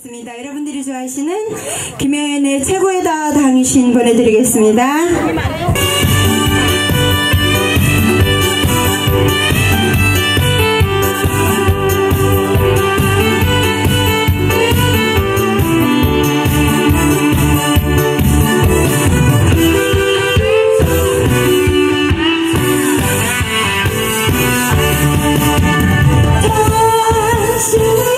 모셨습니다. 여러분들이 좋아하시는 김혜연의 최고의다 당신 보내드리겠습니다. 다시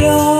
your